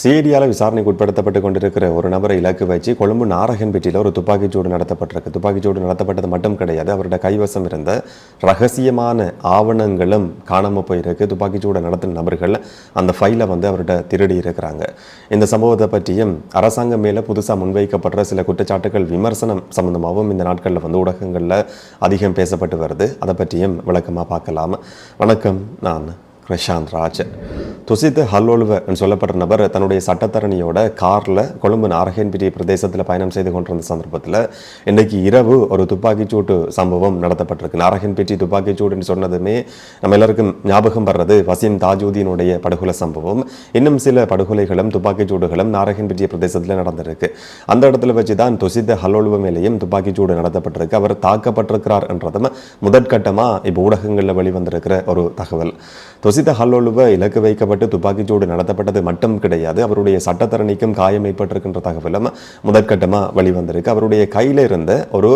சிஐடியால் விசாரணைக்கு உட்படுத்தப்பட்டு கொண்டிருக்கிற ஒரு நபரை இலக்கு வச்சு கொழும்பு நாரகன்பேட்டையில் ஒரு துப்பாக்கிச்சூடு நடத்தப்பட்டிருக்கு. துப்பாக்கிச்சூடு நடத்தப்பட்டது மட்டும் கிடையாது. அவருடைய கைவசம் இருந்த ரகசியமான ஆவணங்களும் காணாமல் போயிருக்கு. துப்பாக்கிச்சூடு நடத்தின நபர்கள் அந்த ஃபைலை வந்து அவர்கிட்ட திருடி இருக்கிறாங்க. இந்த சம்பவத்தை பற்றியும் அரசாங்கம் மேலே புதுசாக முன்வைக்கப்படுற சில குற்றச்சாட்டுகள் விமர்சனம் சம்பந்தமாகவும் இந்த நாட்களில் வந்து ஊடகங்களில் அதிகம் பேசப்பட்டு வருது. அதை பற்றியும் விளக்கமாக பார்க்கலாம். வணக்கம். நான் பிரசாந்த் ராஜ் துசித்து ஹல்லோலுவன் சொல்லப்பட்ட நபர் தன்னுடைய சட்டத்தரணியோட காரில் கொழும்பு நாரகன்பேட்டை பிரதேசத்தில் பயணம் செய்து கொண்டிருந்த சந்தர்ப்பத்தில் இன்றைக்கு இரவு ஒரு துப்பாக்கிச்சூட்டு சம்பவம் நடத்தப்பட்டிருக்கு. நாரகன்பேட்டை துப்பாக்கிச்சூடுன்னு சொன்னதுமே நம்ம எல்லாருக்கும் ஞாபகம் வர்றது வசீம் தாஜூதீனுடைய படுகொலை சம்பவம். இன்னும் சில படுகொலைகளும் துப்பாக்கிச்சூடுகளும் நாரகன்பேட்டை பிரதேசத்தில் நடந்திருக்கு. அந்த இடத்துல வச்சு தான் துசித்த ஹல்லோலுவ மேலேயும் துப்பாக்கிச்சூடு நடத்தப்பட்டிருக்கு. அவர் தாக்கப்பட்டிருக்கிறார் என்றதும் முதற்கட்டமாக இப்போ ஊடகங்களில் வெளிவந்திருக்கிற ஒரு தகவல். தொசித ஹல்லோலுவ இலக்கு வைக்கப்பட்டு துப்பாக்கிச்சூடு நடத்தப்பட்டது மட்டும் கிடையாது. அவருடைய சட்டத்தரணிக்கும் காயம் ஏற்பட்டிருக்கின்ற தகவலும் முதற்கட்டமாக வெளிவந்திருக்கு. அவருடைய கையில் இருந்த ஒரு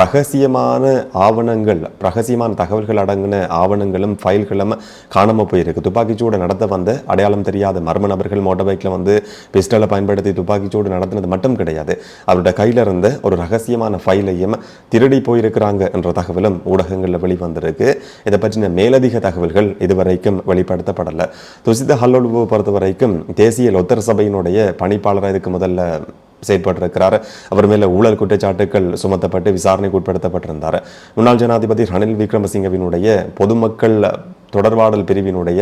ரகசியமான ஆவணங்கள் ரகசியமான தகவல்கள் அடங்கின ஆவணங்களும் ஃபைல்களும் காணாமல் போயிருக்கு. துப்பாக்கிச்சூடு நடத்த வந்த அடையாளம் தெரியாத மர்ம நபர்கள் மோட்டார் பைக்கில் வந்து பிஸ்டலை பயன்படுத்தி துப்பாக்கிச்சூடு நடத்தினது மட்டும் கிடையாது. அவருடைய கையில் இருந்த ஒரு ரகசியமான ஃபைலையும் திருடி போயிருக்கிறாங்க என்ற தகவலும் ஊடகங்களில் வெளிவந்திருக்கு. இதை பற்றின மேலதிக தகவல்கள் இதுவரைக்கும் வெளிப்படுத்தப்படலை. துசித ஹல்லோலுவை பொறுத்த வரைக்கும் தேசிய லொத்தர் சபையினுடைய பணிப்பாளராக இதுக்கு முதல்ல செயற்பட்டிருக்கிறார். அவர் மேல ஊழல் குற்றச்சாட்டுகள் சுமத்தப்பட்டு விசாரணைக்கு உட்படுத்தப்பட்டிருந்தார். முன்னாள் ஜனாதிபதி ரணில் விக்ரமசிங்கவினுடைய பொதுமக்கள் தொடர்பாடல் பிரிவினுடைய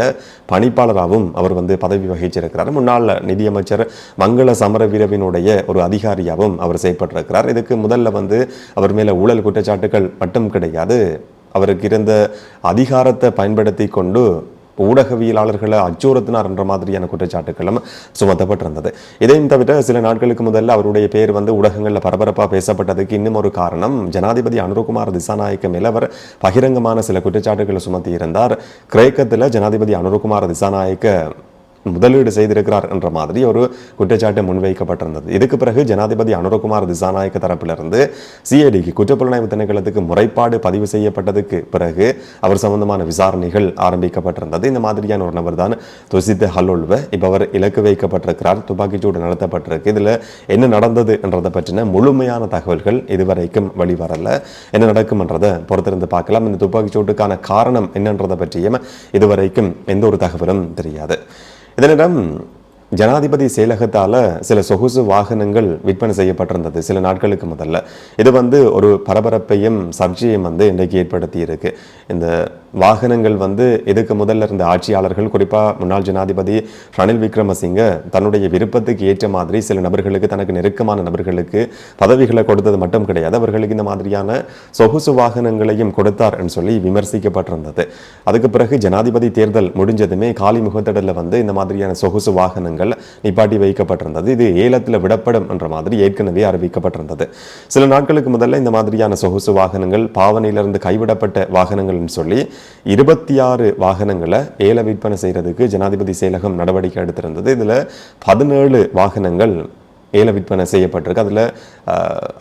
பணிப்பாளராகவும் அவர் வந்து பதவி வகிச்சிருக்கிறார். முன்னாள் நிதியமைச்சர் மங்கள சமரவீரவினுடைய ஒரு அதிகாரியாகவும் அவர் செயற்பட்டிருக்கிறார். இதுக்கு முதல்ல வந்து அவர் மேல ஊழல் குற்றச்சாட்டுகள் மட்டும் கிடையாது. அவருக்கு இருந்த அதிகாரத்தை பயன்படுத்தி கொண்டு ஊடகவியலாளர்களை அச்சுறுத்தினார் என்ற மாதிரியான குற்றச்சாட்டுகளும் சுமத்தப்பட்டிருந்தது. இதையும் தவிர சில நாட்களுக்கு முதல்ல அவருடைய பேர் வந்து ஊடகங்களில் பரபரப்பாக பேசப்பட்டதுக்கு இன்னும் ஒரு காரணம் ஜனாதிபதி அனுரகுமார் திசாநாயக்க மேலவர் பகிரங்கமான சில குற்றச்சாட்டுகளை சுமத்தி இருந்தார் கிரேக்கத்தில் ஜனாதிபதி அனுரகுமார் திசாநாயக்க முதலீடு செய்திருக்கிறார் என்ற மாதிரி ஒரு குற்றச்சாட்டு முன்வைக்கப்பட்டிருந்தது. இதுக்கு பிறகு ஜனாதிபதி அனுரகுமார் திசாநாயக்க தரப்பிலிருந்து சிஐடிக்கு குற்றப்புலனாய்வு திணைக்களத்துக்கு முறைப்பாடு பதிவு செய்யப்பட்டதுக்கு பிறகு அவர் சம்பந்தமான விசாரணைகள் ஆரம்பிக்கப்பட்டிருந்தது. இந்த மாதிரியான ஒரு நபர் தான் துசித்த ஹல்லோல்வ இப்போ அவர் இலக்கு வைக்கப்பட்டிருக்கிறார் துப்பாக்கிச்சூடு நடத்தப்பட்டிருக்கு. இதில் என்ன நடந்தது என்றதை பற்றின முழுமையான தகவல்கள் இதுவரைக்கும் வெளிவரல. என்ன நடக்கும்ன்றதை பொறுத்திருந்து பார்க்கலாம். இந்த துப்பாக்கிச்சூட்டுக்கான காரணம் என்னன்றதை பற்றியும் இதுவரைக்கும் எந்த ஒரு தகவலும் தெரியாது. இதனிடம் ஜனாதிபதி செயலகத்தால் சில சொகுசு வாகனங்கள் விற்பனை செய்யப்பட்டிருந்தது சில நாட்களுக்கு முதல்ல. இது வந்து ஒரு பரபரப்பையும் சர்ச்சையும் வந்து இன்றைக்கு ஏற்படுத்தி இருக்கு இந்த வாகனங்கள் வந்து எதுக்கு முதல்ல இருந்த ஆட்சியாளர்கள் குறிப்பாக முன்னாள் ஜனாதிபதி ரணில் விக்ரமசிங்க தன்னுடைய விருப்பத்துக்கு ஏற்ற மாதிரி சில நபர்களுக்கு தனக்கு நெருக்கமான நபர்களுக்கு பதவிகளை கொடுத்தது மட்டும் கிடையாது. அவர்களுக்கு இந்த மாதிரியான சொகுசு வாகனங்களையும் கொடுத்தார் என்று சொல்லி விமர்சிக்கப்பட்டிருந்தது. அதுக்கு பிறகு ஜனாதிபதி தேர்தல் முடிஞ்சதுமே காலி முகத்தடலில் வந்து இந்த மாதிரியான சொகுசு வாகனங்கள் நிப்பாட்டி வைக்கப்பட்டிருந்தது. இது ஏலத்தில் விடப்படும் என்ற மாதிரி ஏற்கனவே அறிவிக்கப்பட்டிருந்தது. சில நாட்களுக்கு முதல்ல இந்த மாதிரியான சொகுசு வாகனங்கள் பாவனையிலிருந்து கைவிடப்பட்ட வாகனங்கள்னு சொல்லி இருபத்தி ஆறு வாகனங்களை ஏல விற்பனை செய்கிறதுக்கு ஜனாதிபதி செயலகம் நடவடிக்கை எடுத்திருந்தது. இதுல பதினேழு வாகனங்கள் ஏல விற்பனை செய்யப்பட்டிருக்கு. அதில்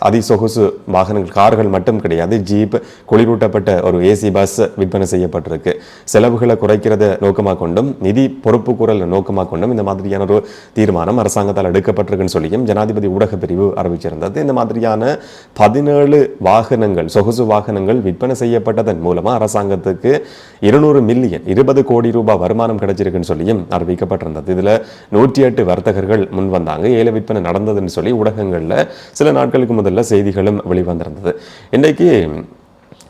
அதிசொகுசு வாகனங்கள் கார்கள் மட்டும் கிடையாது. ஜீப் குளிரூட்டப்பட்ட ஒரு ஏசி பஸ் விற்பனை செய்யப்பட்டிருக்கு. செலவுகளை குறைக்கிறத நோக்கமாக கொண்டும் நிதி பொறுப்பு குரல் நோக்கமாக கொண்டும் இந்த மாதிரியான ஒரு தீர்மானம் அரசாங்கத்தால் எடுக்கப்பட்டிருக்குன்னு சொல்லியும் ஜனாதிபதி ஊடக பிரிவு அறிவிச்சிருந்தது. இந்த மாதிரியான பதினேழு வாகனங்கள் சொகுசு வாகனங்கள் விற்பனை செய்யப்பட்டதன் மூலமாக அரசாங்கத்துக்கு இருநூறு மில்லியன் இருபது கோடி ரூபாய் வருமானம் கிடைச்சிருக்குன்னு சொல்லியும் அறிவிக்கப்பட்டிருந்தது. இதில் நூற்றி எட்டு வர்த்தகர்கள் முன் வந்தாங்க ஏல விற்பனை நடந்ததுன்னு சொல்லி ஊடகங்களில் சில நாட்களுக்கு முதல்ல செய்திகளும் வெளிவந்திருந்தது. இன்றைக்கு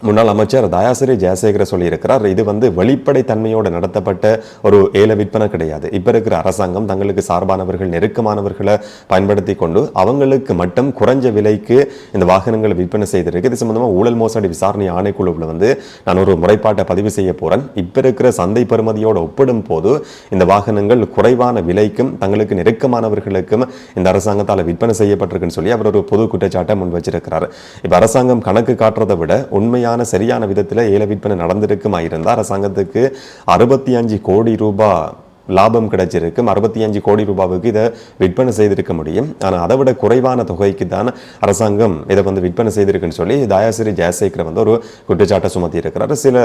முன்னாள் அமைச்சர் தயாசிரி ஜெயசேகர சொல்லியிருக்கிறார் இது வந்து வெளிப்படை தன்மையோடு நடத்தப்பட்ட ஒரு ஏல விற்பனை கிடையாது. இப்போ இருக்கிற அரசாங்கம் தங்களுக்கு சார்பானவர்கள் நெருக்கமானவர்களை பயன்படுத்தி கொண்டு அவங்களுக்கு மட்டும் குறைஞ்ச விலைக்கு இந்த வாகனங்களை விற்பனை செய்திருக்கு. இது சம்பந்தமாக ஊழல் மோசடி விசாரணை ஆணைக்குழுவில் வந்து நான் ஒரு முறைப்பாட்டை பதிவு செய்ய போறேன். இப்போ இருக்கிற சந்தை பெறுமதியோடு ஒப்பிடும் போது இந்த வாகனங்கள் குறைவான விலைக்கும் தங்களுக்கு நெருக்கமானவர்களுக்கும் இந்த அரசாங்கத்தால் விற்பனை செய்யப்பட்டிருக்குன்னு சொல்லி அவர் ஒரு பொது குற்றச்சாட்டை முன் வச்சிருக்கிறார். இப்போ அரசாங்கம் கணக்கு காட்டுறதை விட உண்மையாக உண்மையான சரியான விதத்தில் ஏல விற்பனை நடந்திருக்குமா இருந்தால் அரசாங்கத்துக்கு அறுபத்தி அஞ்சு கோடி ரூபாய் லாபம் கிடைச்சிருக்கும் அறுபத்தி அஞ்சு கோடி ரூபாவுக்கு இதை விற்பனை செய்திருக்க முடியும். ஆனால் அதை விட குறைவான தொகைக்கு தான் அரசாங்கம் இதை வந்து விற்பனை செய்திருக்குன்னு சொல்லி தயாசிரி ஜெயசேகர் வந்து ஒரு குற்றச்சாட்டை சுமத்தி இருக்கிறார் சில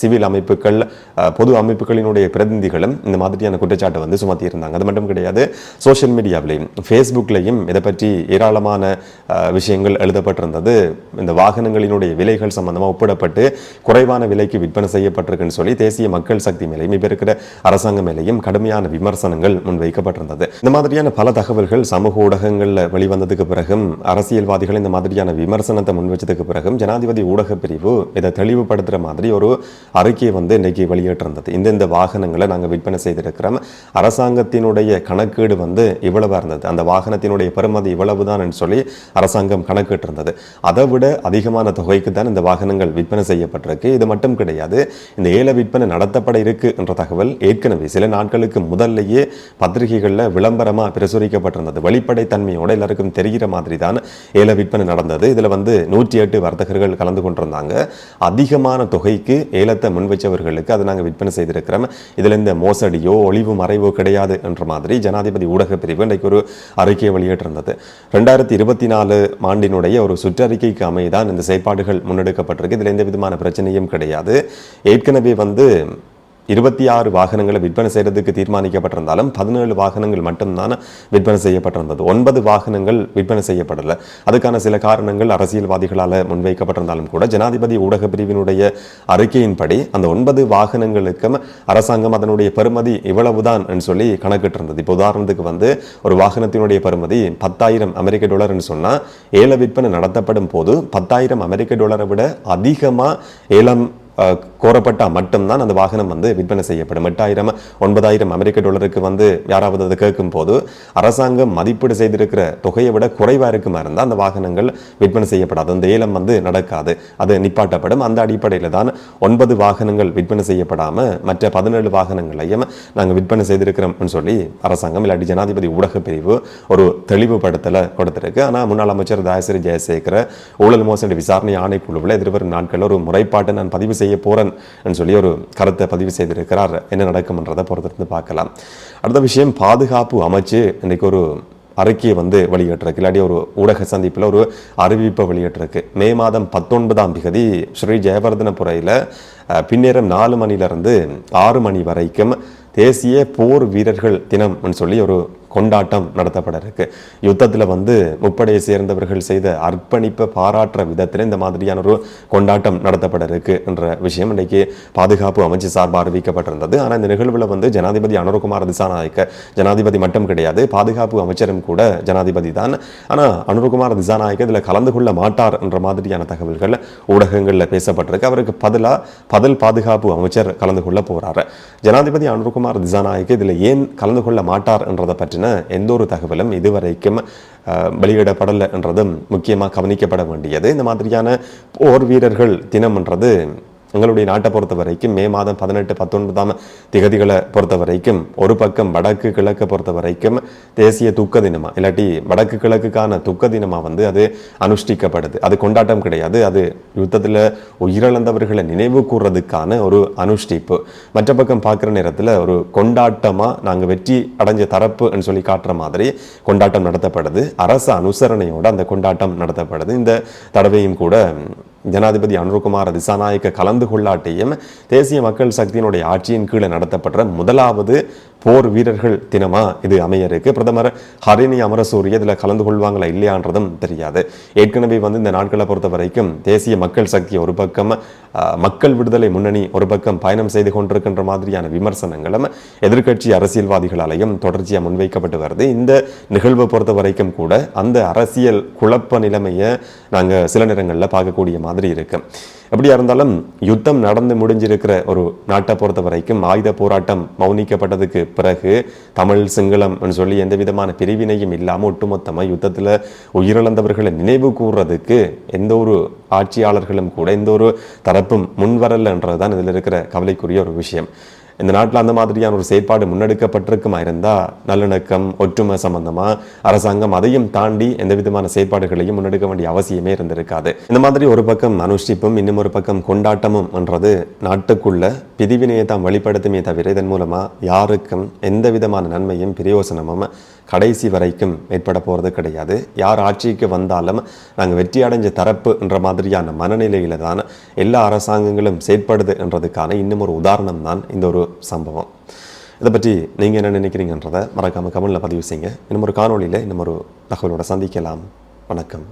சிவில் அமைப்புகள் பொது அமைப்புகளினுடைய பிரதிநிதிகளும் இந்த மாதிரியான குற்றச்சாட்டை வந்து சுமத்தி இருந்தாங்க அது மட்டும் கிடையாது சோஷியல் மீடியாவிலையும் ஃபேஸ்புக்லையும் இதை பற்றி ஏராளமான விஷயங்கள் எழுதப்பட்டிருந்தது. இந்த வாகனங்களினுடைய விலைகள் சம்பந்தமாக ஒப்பிடப்பட்டு குறைவான விலைக்கு விற்பனை செய்யப்பட்டிருக்குன்னு சொல்லி தேசிய மக்கள் சக்தி மேலையும் இப்போ இருக்கிற அரசாங்கம் மேலேயும் கடுமையான விமர்சனங்கள் முன்வைக்கப்பட்டிருந்தது. இந்த மாதிரியான பல தகவல்கள் சமூக ஊடகங்களில் வெளிவந்ததுக்கு பிறகும் அரசியல்வாதிகள் இந்த மாதிரியான விமர்சனத்தை முன்வச்சதுக்கு பிறகும் ஜனாதிபதி ஊடக பிரிவு இதை தெளிவுபடுத்துகிற மாதிரி ஒரு அறிக்கையை வந்து இன்னைக்கு வெளியிட்டிருந்தது. இந்தந்த வாகனங்களை நாங்கள் விற்பனை செய்திருக்கிறோம். அரசாங்கத்தினுடைய கணக்கீடு வந்து இவ்வளவு இருந்தது. அந்த வாகனத்தினுடைய பெருமதி இவ்வளவுதான் சொல்லி அரசாங்கம் கணக்கிட்டிருந்தது. அதை விட அதிகமான தொகைக்கு தான் இந்த வாகனங்கள் விற்பனை செய்யப்பட்டிருக்கு. இது மட்டும் கிடையாது இந்த ஏல விற்பனை நடத்தப்பட இருக்கு என்ற தகவல் ஏற்கனவே சில நாட்களுக்கு முதல்லையே பத்திரிகைகளில் விளம்பரமா பிரசுரிக்கப்பட்டிருந்தது. வெளிப்படைத்தன்மையோட எல்லாருக்கும் தெரிகிற மாதிரி தான் ஏல விற்பனை நடந்தது. இதுல வந்து நூற்றி எட்டு வர்த்தகர்கள் கலந்து கொண்டிருந்தாங்க. அதிகமான தொகைக்கு ஏலத்தை முன்வைச்சவர்களுக்கு அதை நாங்கள் விற்பனை செய்திருக்கிறோம். இதுல இந்த மோசடியோ ஒளிவு மறைவோ கிடையாது என்ற மாதிரி ஜனாதிபதி ஊடக பிரிவு இன்றைக்கு ஒரு அறிக்கையை வெளியிட்டிருந்தது. ரெண்டாயிரத்தி இருபத்தி நாலு ஆண்டினுடைய ஒரு சுற்றறிக்கைக்கு அமைதான் இந்த செயற்பாடுகள் முன்னெடுக்கப்பட்டிருக்கு. இதில் எந்த விதமான பிரச்சனையும் கிடையாது. ஏற்கனவே வந்து இருபத்தி ஆறு வாகனங்களை விற்பனை செய்யறதுக்கு தீர்மானிக்கப்பட்டிருந்தாலும் பதினேழு வாகனங்கள் மட்டும்தான் விற்பனை செய்யப்பட்டிருந்தது. ஒன்பது வாகனங்கள் விற்பனை செய்யப்படலை. அதுக்கான சில காரணங்கள் அரசியல்வாதிகளால் முன்வைக்கப்பட்டிருந்தாலும் கூட ஜனாதிபதி ஊடக பிரிவினுடைய அறிக்கையின்படி அந்த ஒன்பது வாகனங்களுக்கும் அரசாங்கம் அதனுடைய பெறுமதி இவ்வளவுதான் சொல்லி கணக்கிட்டிருந்தது. இப்போ உதாரணத்துக்கு வந்து ஒரு வாகனத்தினுடைய பெறுமதி பத்தாயிரம் அமெரிக்க டாலர்னு சொன்னால் ஏல விற்பனை நடத்தப்படும் போது பத்தாயிரம் அமெரிக்க டாலரை விட அதிகமாக ஏலம் கோரப்பட்டால் மட்டும்தான் அந்த வாகனம் வந்து விற்பனை செய்யப்படும். எட்டாயிரம் ஒன்பதாயிரம் அமெரிக்க டாலருக்கு வந்து யாராவது அதை கேட்கும் போது அரசாங்கம் மதிப்பீடு செய்திருக்கிற தொகையை விட குறைவாக இருக்குமா இருந்தால் அந்த வாகனங்கள் விற்பனை செய்யப்படாது. அந்த ஏலம் வந்து நடக்காது. அது நிப்பாட்டப்படும். அந்த அடிப்படையில் தான் ஒன்பது வாகனங்கள் விற்பனை செய்யப்படாமல் மற்ற பதினேழு வாகனங்களையும் நாங்கள் விற்பனை செய்திருக்கிறோம்னு சொல்லி அரசாங்கம் இல்லாட்டி ஜனாதிபதி ஊடக பிரிவு ஒரு தெளிவுபடுத்தலை கொடுத்திருக்கு. ஆனால் முன்னாள் அமைச்சர் தயாசிரி ஜெயசேகர ஊழல் மோசடி விசாரணை ஆணைக்குழுவில் எதிர்வரும் நாட்களில் ஒரு முறைப்பாட்டை நான் பதிவு செய்ய போறேன் சொல்லி ஒரு கருத்தை பதிவு செய்திருக்கிறார். என்ன நடக்கும்ன்றதை பொறுத்திருந்து பார்க்கலாம். அடுத்த விஷயம் பாதுகாப்பு அமைச்சு இன்னைக்கு ஒரு அறிக்கையை வந்து வெளியிட்டிருக்கு. இல்லாட்டி ஒரு ஊடக சந்திப்பில் ஒரு அறிவிப்பை வெளியிட்டிருக்கு. மே மாதம் பத்தொன்பதாம் திகதி ஸ்ரீ ஜெயவர்தனபுரையில் பின்னேரம் நாலு மணிலிருந்து ஆறு மணி வரைக்கும் தேசிய போர் வீரர்கள் தினம் சொல்லி ஒரு கொண்டாட்டம் நடத்தப்பட இருக்கு யுத்தத்தில் வந்து முப்படையை சேர்ந்தவர்கள் செய்த அர்ப்பணிப்பை பாராட்டுற விதத்தில் இந்த மாதிரியான ஒரு கொண்டாட்டம் நடத்தப்பட இருக்கு என்ற விஷயம் இன்றைக்கு பாதுகாப்பு அமைச்சு சார்பாக அறிவிக்கப்பட்டிருந்தது. ஆனால் இந்த நிகழ்வில் வந்து ஜனாதிபதி அனுரகுமார் திசாநாயக்க ஜனாதிபதி மட்டும் கிடையாது பாதுகாப்பு அமைச்சரும் கூட ஜனாதிபதி தான். ஆனால் அனுரகுமார் திசாநாயக்க இதில் கலந்து கொள்ள மாட்டார் என்ற மாதிரியான தகவல்கள் ஊடகங்களில் பேசப்பட்டிருக்கு. அவருக்கு பதிலாக பதில் பாதுகாப்பு அமைச்சர் கலந்து கொள்ள போகிறார் ஜனாதிபதி அனுர்குமார் திசாநாயக்க இதில் ஏன் கலந்து கொள்ள மாட்டார் என்றதை பற்றி பற்றின எந்த ஒரு தகவலும் இதுவரைக்கும் வெளியிடப்படலைன்றதும் என்றதும் முக்கியமாக கவனிக்கப்பட வேண்டியது. இந்த மாதிரியான போர் வீரர்கள் தினம்ன்றது எங்களுடைய நாட்டை பொறுத்த வரைக்கும் மே மாதம் பதினெட்டு பத்தொன்பதாம் திகதிகளை பொறுத்த வரைக்கும் ஒரு பக்கம் வடக்கு கிழக்கு பொறுத்த வரைக்கும் தேசிய துக்க தினமாக இல்லாட்டி வடக்கு கிழக்குக்கான துக்க தினமாக வந்து அது அனுஷ்டிக்கப்படுது. அது கொண்டாட்டம் கிடையாது. அது யுத்தத்தில் உயிரிழந்தவர்களை நினைவு கூறுறதுக்கான ஒரு அனுஷ்டிப்பு. மற்ற பக்கம் பார்க்குற நேரத்தில் ஒரு கொண்டாட்டமாக நாங்கள் வெற்றி அடைஞ்ச தரப்புன்னு சொல்லி காட்டுற மாதிரி கொண்டாட்டம் நடத்தப்படுது. அரசு அனுசரணையோடு அந்த கொண்டாட்டம் நடத்தப்படுது. இந்த தடவையும் கூட ஜனாதிபதி அனுருகுமார் திசாநாயக்க கலந்து கொள்ளாட்டியும் தேசிய மக்கள் சக்தியினுடைய ஆட்சியின் கீழே நடத்தப்பட்ட முதலாவது போர் வீரர்கள் தினமா இது அமைய இருக்கு. பிரதமர் ஹரிணி அமரசூரிய இதில் கலந்து கொள்வாங்களா இல்லையான்றதும் தெரியாது. ஏற்கனவே வந்து இந்த நாட்களை பொறுத்த வரைக்கும் தேசிய மக்கள் சக்தி ஒரு பக்கம் மக்கள் விடுதலை முன்னணி ஒரு பக்கம் பயணம் செய்து கொண்டிருக்கின்ற மாதிரியான விமர்சனங்களும் எதிர்க்கட்சி அரசியல்வாதிகளாலையும் தொடர்ச்சியாக முன்வைக்கப்பட்டு வருது. இந்த நிகழ்வை பொறுத்த வரைக்கும் கூட அந்த அரசியல் குழப்ப நிலைமையை நாங்கள் சில நேரங்களில் பார்க்கக்கூடிய மாதிரி இருக்குது எப்படியா இருந்தாலும் யுத்தம் நடந்து முடிஞ்சிருக்கிற ஒரு நாட்டை பொறுத்த வரைக்கும் ஆயுத போராட்டம் மௌனிக்கப்பட்டதுக்கு பிறகு தமிழ் சிங்களம் சொல்லி எந்த விதமான பிரிவினையும் இல்லாமல் ஒட்டுமொத்தமாக யுத்தத்தில் உயிரிழந்தவர்களை நினைவு கூறுறதுக்கு எந்த ஒரு ஆட்சியாளர்களும் கூட எந்த ஒரு தரப்பும் முன்வரலன்றதுதான் இதில் இருக்கிற கவலைக்குரிய ஒரு விஷயம். இந்த நாட்டில் அந்த மாதிரியான ஒரு செயற்பாடு முன்னெடுக்கப்பட்டிருக்குமா இருந்தால் நல்லிணக்கம் ஒற்றுமை சம்பந்தமாக அரசாங்கம் அதையும் தாண்டி எந்த விதமான செயற்பாடுகளையும் முன்னெடுக்க வேண்டிய அவசியமே இருந்திருக்காது. இந்த மாதிரி ஒரு பக்கம் அனுஷ்டிப்பும் இன்னும் ஒரு பக்கம் கொண்டாட்டமும் என்றது நாட்டுக்குள்ள பிரிவினையை தான் வெளிப்படுத்துமே தவிர இதன் மூலமாக யாருக்கும் எந்த விதமான நன்மையும் பிரயோசனமும் கடைசி வரைக்கும் ஏற்பட போகிறது கிடையாது. யார் ஆட்சிக்கு வந்தாலும் நாங்கள் வெற்றி அடைஞ்ச தரப்பு என்ற மாதிரியான மனநிலையில தான் எல்லா அரசாங்கங்களும் செயற்படுது என்றதுக்கான இன்னும் ஒரு உதாரணம் தான் இந்த ஒரு சம்பவம். இதை பற்றி நீங்கள் என்ன நினைக்கிறீங்கன்றதை மறக்காமல் கமெண்டில் பதிவு செய்யுங்க. இன்னும் ஒரு காணொலியில் இன்னும் ஒரு தகவலோட சந்திக்கலாம். வணக்கம்.